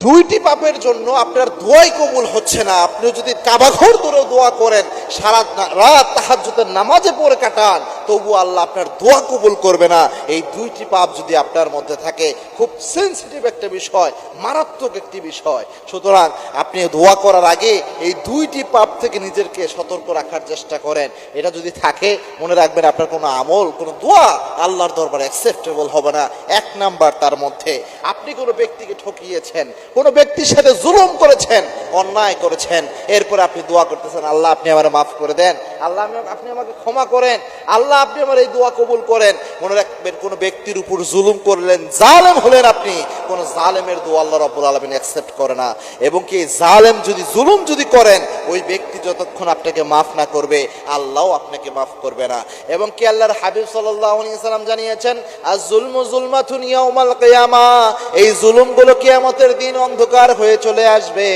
দুইটি পাপের জন্য আপনার দোয়াই কবুল হচ্ছে না। আপনি যদি কাবাঘর ধরে দোয়া করেন, সারা রাত তাহার নামাজে পড়ে কাটান তবু আল্লাহ আপনার দোয়া কবুল করবে না। এই দুইটি পাপ যদি আপনার মধ্যে থাকে, খুব সেন্সিটিভ একটা বিষয়, মারাত্মক একটি বিষয়। সুতরাং আপনি দোয়া করার আগে এই দুইটি পাপ থেকে নিজেকে সতর্ক রাখার চেষ্টা করেন। এটা যদি থাকে, মনে রাখবেন আপনার কোনো আমল, কোনো দোয়া আল্লাহর দরবারে অ্যাকসেপ্টেবল হবে না। এক নাম্বার তার মধ্যে, আপনি কোনো ব্যক্তিকে ঠকিয়েছেন, কোনো ব্যক্তির সাথে জুলুম করেছেন, অন্যায় করেছেন, এরপরে আপনি দোয়া করতেছেন, আল্লাহ, আপনি আমার মাফ করে দেন। আল্লাহ, আপনি আমাকে ক্ষমা করেন। আল্লাহ আপনি আমার এই দোয়া কবুল করেন। মনে রাখবেন, কোনো ব্যক্তির উপর জুলুম করলেন, জালেম হলেন আপনি। কোনো জালেমের দোয়া আল্লাহ রব্বুল আলমিন অ্যাকসেপ্ট করে না। এবং কি জালেম যদি জুলুম যদি করেন, ওই ব্যক্তি যতক্ষণ আপনাকে মাফ না করবে, আল্লাহও আপনাকে মাফ করবে না। এবং কি আল্লাহর হাবিব সাল্লাম জানিয়েছেন আর জুলমু জুলমাতুন ইয়াউমাল কেয়ামা। এই জুলুমগুলো কিয়ামতের দিন অন্ধকার হয়ে চলে আসবে।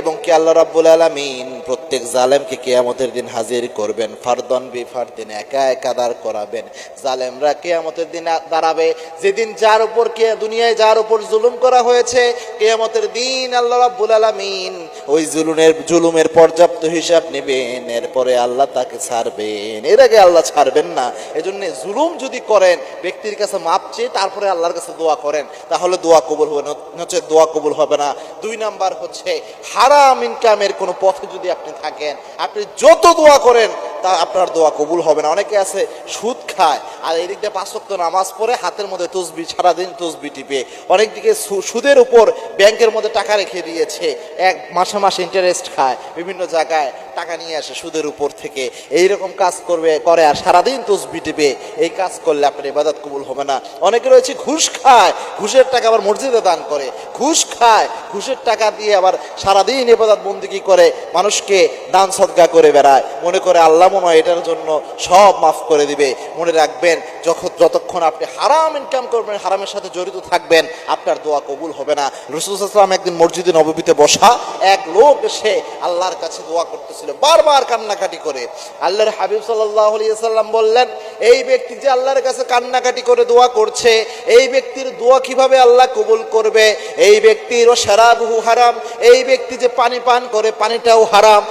এবং কি আল্লাহ রাব্বুল আলামিন প্রত্যেক জালেমকে কেয়ামতের দিন হাজির করবেন। ফারদন বি ফারদিন একা একা দাঁড় করাবেন। জালেমরা কিয়ামতের দিন দাঁড়াবে। যেদিন যার উপর কে দুনিয়ায় যার উপর জুলুম করা হয়েছে, কিয়ামতের দিন আল্লাহ রাব্বুল আলামিন ওই জুলুমের জুলুমের পর্যাপ্ত হিসাব নেবেন। এরপরে আল্লাহ তাকে ছাড়বেন। এর আগে আল্লাহ ছাড়বেন না। এজন্য জুলুম যদি করেন, ব্যক্তির কাছে মাপ চেয়ে তারপরে আল্লাহর কাছে দোয়া করেন, তাহলে দোয়া কবুল হবে না, হচ্ছে দোয়া কবুল হবে না। দুই নাম্বার হচ্ছে, হারাম ইনকামের কোনো পথে যদি আপনি থাকেন, আপনি যত দোয়া করেন, তা আপনার দোয়া কবুল হবে না। অনেকে আছে সুদ খায়, আর এই দিক দিয়ে পাঁচ ওয়াক্ত নামাজ পড়ে হাতের মধ্যে তসবি, সারাদিন তসবি টিপে। অনেক দিকে সুদের উপর ব্যাংকের মধ্যে টাকা রেখে দিয়েছে। এক মাসে মাসে ইন্টারেস্ট খায়, বিভিন্ন জায়গায় টাকা নিয়ে আসে সুদের উপর থেকে। এই রকম কাজ করবে, করে আর সারাদিন তসবি টিপে। এই কাজ করলে আপনার ইবাদত কবুল হবে না। অনেকে রয়েছে ঘুষ খায়, ঘুষের টাকা আবার মসজিদে দান করে। ঘুষ খায়, ঘুষের টাকা দিয়ে আবার সারাদিন ইবাদত বন্দিগি করে মানুষকে দান সদকা করে বেড়ায়। মনে করে আল্লাহ মনে হয় এটার জন্য সব মাফ করে দিবে। মনে রাখবেন, যখন যতক্ষণ আপনি হারাম ইনকাম করবেন, হারামের সাথে জড়িত থাকবেন, আপনার দোয়া কবুল হবে না। রসুলাম একদিন মসজিদে নবীতে বসা এক লোক এসে আল্লাহর কাছে দোয়া করতেছিল, বারবার কান্নাকাটি করে। আল্লাহর হাবিব সাল্লাম বললেন, এই ব্যক্তি যে আল্লাহর কাছে কান্নাকাটি করে দোয়া করছে, এই ব্যক্তির দোয়া কীভাবে আল্লাহ কবুল করবে? এই ব্যক্তির ও সারাবহু হারাম, এই ব্যক্তি যে পানি পান করে, পানিটাও হারাম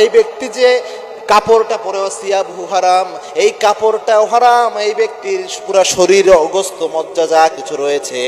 এই ব্যক্তি যে কাপড়টা পরেও সিয়াবহু হারাম, এই কাপড়টাও হারাম, এই ব্যক্তির পুরো শরীর অগস্ত, মজ্জা যা কিছু রয়েছে,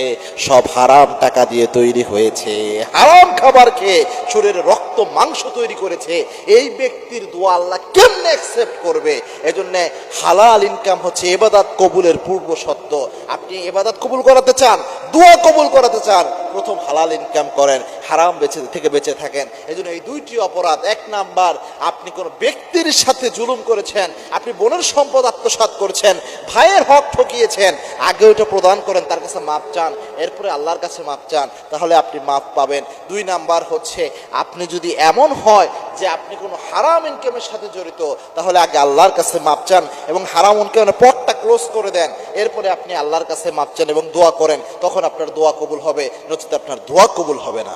সব হারাম টাকা দিয়ে তৈরি হয়েছে। হারাম খাবার খেয়ে শরীরে রক্ত, মাংস তৈরি করেছে, এই ব্যক্তির দোয়া আল্লাহ কেমনে অ্যাকসেপ্ট করবে? এজন্য হালাল ইনকাম হচ্ছে এবাদাত কবুলের পূর্ব সত্য। আপনি এবাদাত কবুল করাতে চান, দোয়া কবুল করাতে চান প্রথম হালাল ইনকাম করেন, হারাম বেঁচে, থেকে বেঁচে থাকেন। এই এই দুইটি অপরাধ, এক নাম্বার, আপনি কোনো ব্যক্তির সাথে জুলুম করেছেন, আপনি বোনের সম্পদ আত্মসাৎ করেছেন, ভাইয়ের হক ঠকিয়েছেন, আগে ওইটা প্রদান করেন, তার কাছে মাপ চান, এরপরে আল্লাহর কাছে মাপ চান, তাহলে আপনি মাপ পাবেন। দুই নাম্বার হচ্ছে, আপনি যদি এমন হয় যে আপনি কোনো হারাম ইনকামের সাথে জড়িত, তাহলে আগে আল্লাহর কাছে মাপ চান এবং হারাম ইনকামের পথটা ক্লোজ করে দেন। এরপরে আপনি আল্লাহর কাছে মাপ চান এবং দোয়া করেন, তখন আপনার দোয়া কবুল হবে। নচেত আপনার দোয়া কবুল হবে না।